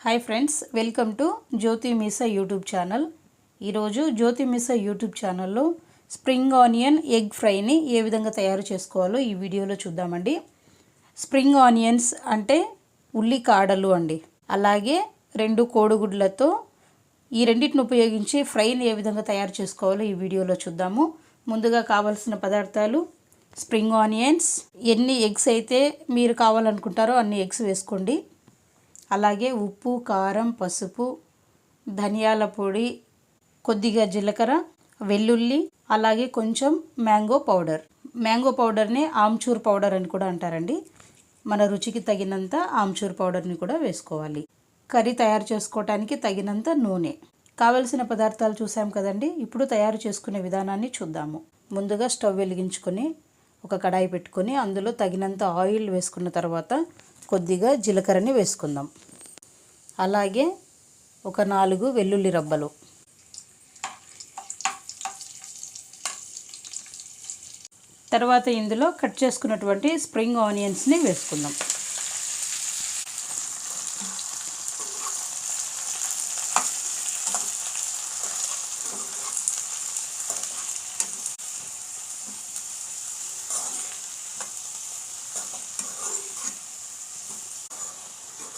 Hi friends welcome to Jyothi Misa YouTube channel ఈరోజు Jyothi Misa YouTube ఛానల్లో spring onion egg ఫ్రైని ఏ విధంగా తయారు చేసుకోవాలో ఈ వీడియోలో చూద్దామండి. స్ప్రింగ్ ఆనియన్స్ అంటే ఉల్లి కాడలు అండి. అలాగే రెండు కోడిగుడ్లతో ఈ రెండింటిని ఉపయోగించి ఫ్రైని ఏ విధంగా తయారు చేసుకోవాలో ఈ వీడియోలో చూద్దాము. ముందుగా కావలసిన పదార్థాలు స్ప్రింగ్ ఆనియన్స్ ఎన్ని ఎగ్స్ అయితే మీరు కావాలనుకుంటారో అన్ని ఎగ్స్ వేసుకోండి. అలాగే ఉప్పు కారం పసుపు ధనియాల పొడి కొద్దిగా జీలకర్ర వెల్లుల్లి అలాగే కొంచెం మ్యాంగో పౌడర్. మ్యాంగో పౌడర్ని ఆమ్చూర్ పౌడర్ అని కూడా అంటారండి. మన రుచికి తగినంత ఆమ్చూర్ పౌడర్ని కూడా వేసుకోవాలి. కర్రీ తయారు చేసుకోవటానికి తగినంత నూనె. కావలసిన పదార్థాలు చూసాం కదండి. ఇప్పుడు తయారు చేసుకునే విధానాన్ని చూద్దాము. ముందుగా స్టవ్ వెలిగించుకొని ఒక కడాయి పెట్టుకొని అందులో తగినంత ఆయిల్ వేసుకున్న తర్వాత కొద్దిగా జీలకర్రని వేసుకుందాం. అలాగే ఒక నాలుగు వెల్లుల్లి రబ్బలు. తర్వాత ఇందులో కట్ చేసుకున్నటువంటి స్ప్రింగ్ ఆనియన్స్ని వేసుకుందాం.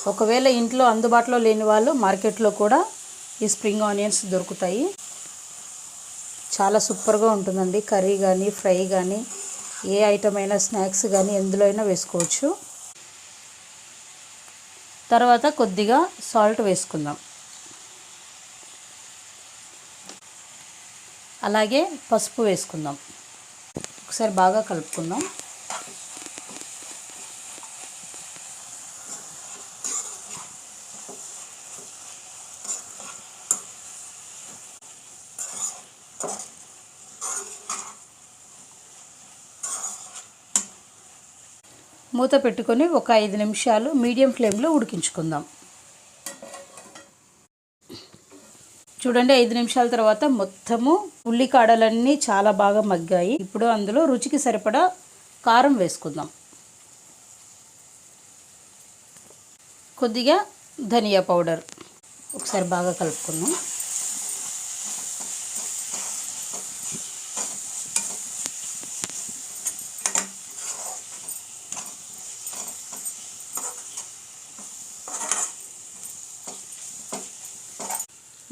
ఒకవేళ ఇంట్లో అందుబాటులో లేని వాళ్ళు మార్కెట్లో కూడా ఈ స్ప్రింగ్ ఆనియన్స్ దొరుకుతాయి. చాలా సూపర్గా ఉంటుందండి. కర్రీ కానీ ఫ్రై కానీ ఏ ఐటమ్ అయినా స్నాక్స్ కానీ ఎందులో అయినా వేసుకోవచ్చు. తర్వాత కొద్దిగా సాల్ట్ వేసుకుందాం. అలాగే పసుపు వేసుకుందాం. ఒకసారి బాగా కలుపుకుందాం. మూత పెట్టుకొని ఒక ఐదు నిమిషాలు మీడియం ఫ్లేమ్లో ఉడికించుకుందాం. చూడండి ఐదు నిమిషాల తర్వాత మొత్తము ఉల్లికాడలన్నీ చాలా బాగా మగ్గాయి. ఇప్పుడు అందులో రుచికి సరిపడా కారం వేసుకుందాం. కొద్దిగా ధనియా పౌడర్. ఒకసారి బాగా కలుపుకుందాం.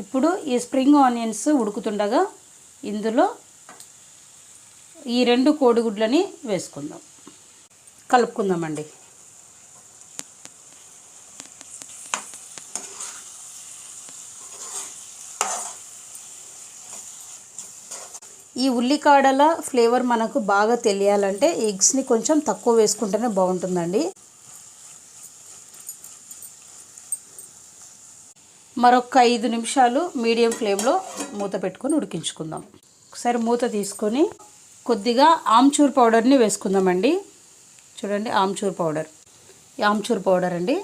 ఇప్పుడు ఈ స్ప్రింగ్ ఆనియన్స్ ఉడుకుతుండగా ఇందులో ఈ రెండు కోడిగుడ్లని వేసుకుందాం. కలుపుకుందామండి. ఈ ఉల్లికాడల ఫ్లేవర్ మనకు బాగా తెలియాలంటే ఎగ్స్ని కొంచెం తక్కువ వేసుకుంటేనే బాగుంటుందండి. మరొక ఐదు నిమిషాలు మీడియం ఫ్లేమ్లో మూత పెట్టుకొని ఉడికించుకుందాం. ఒకసారి మూత తీసుకొని కొద్దిగా ఆమ్చూర్ పౌడర్ని వేసుకుందామండి. చూడండి ఆమ్చూర్ పౌడర్. ఆమ్చూర్ పౌడర్ అండి.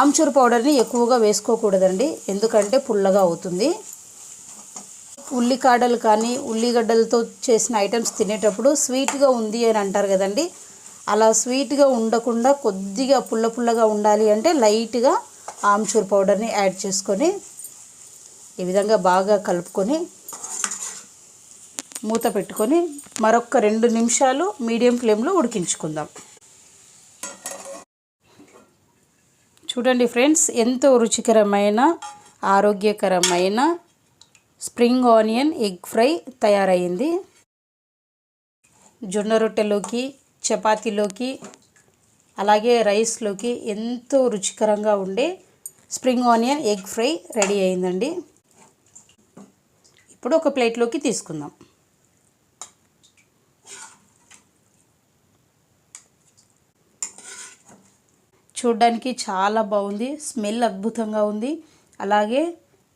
ఆమ్చూర్ పౌడర్ని ఎక్కువగా వేసుకోకూడదండి ఎందుకంటే పుల్లగా అవుతుంది. ఉల్లికాడలు కానీ ఉల్లిగడ్డలతో చేసిన ఐటమ్స్ తినేటప్పుడు స్వీట్గా ఉంది అని అంటారు కదండి అలా స్వీట్గా ఉండకుండా కొద్దిగా పుల్ల పుల్లగా ఉండాలి అంటే లైట్గా ఆమ్చూర్ పౌడర్ని యాడ్ చేసుకొని ఈ విధంగా బాగా కలుపుకొని మూత పెట్టుకొని మరొక రెండు నిమిషాలు మీడియం ఫ్లేమ్లో ఉడికించుకుందాం. చూడండి ఫ్రెండ్స్ ఎంతో రుచికరమైన ఆరోగ్యకరమైన స్ప్రింగ్ ఆనియన్ ఎగ్ ఫ్రై తయారైంది. జొన్న రొట్టెలోకి చపాతీలోకి అలాగే రైస్లోకి ఎంతో రుచికరంగా ఉండే spring onion egg fry ready అయిందండి. ఇప్పుడు ఒక ప్లేట్లోకి తీసుకుందాం. చూడ్డానికి చాలా బాగుంది స్మెల్ అద్భుతంగా ఉంది అలాగే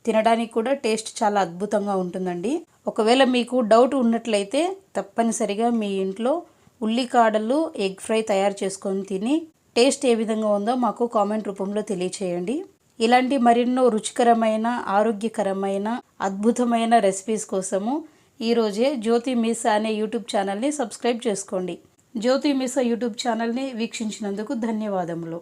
తినడానికి కూడా టేస్ట్ చాలా అద్భుతంగా ఉంటుందండి. ఒకవేళ మీకు డౌట్ ఉన్నట్లయితే తప్పనిసరిగా మీ ఇంట్లో ఉల్లికాడలు ఎగ్ ఫ్రై తయారు చేసుకొని తిని టేస్ట్ ఏ విధంగా ఉందో మాకు కామెంట్ రూపంలో తెలియచేయండి. ఇలాంటి మరెన్నో రుచికరమైన ఆరోగ్యకరమైన అద్భుతమైన రెసిపీస్ కోసము ఈరోజే జ్యోతి మీసా అనే యూట్యూబ్ ఛానల్ని సబ్స్క్రైబ్ చేసుకోండి. జ్యోతి మీసా యూట్యూబ్ ఛానల్ని వీక్షించినందుకు ధన్యవాదములు.